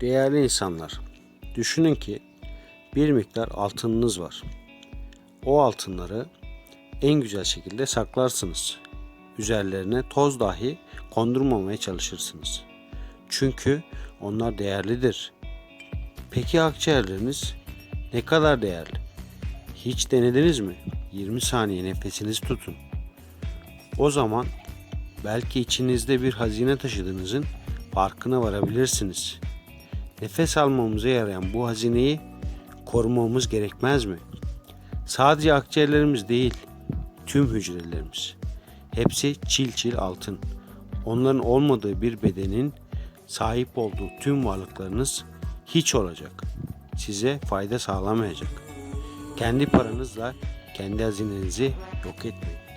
Değerli insanlar, düşünün ki bir miktar altınınız var. O altınları en güzel şekilde saklarsınız. Üzerlerine toz dahi kondurmamaya çalışırsınız. Çünkü onlar değerlidir. Peki akciğerleriniz ne kadar değerli? Hiç denediniz mi? 20 saniye nefesinizi tutun. O zaman belki içinizde bir hazine taşıdığınızın farkına varabilirsiniz. Nefes almamıza yarayan bu hazineyi korumamız gerekmez mi? Sadece akciğerlerimiz değil, tüm hücrelerimiz. Hepsi çil çil altın. Onların olmadığı bir bedenin sahip olduğu tüm varlıklarınız hiç olacak. Size fayda sağlamayacak. Kendi paranızla kendi hazinenizi yok etmeyin.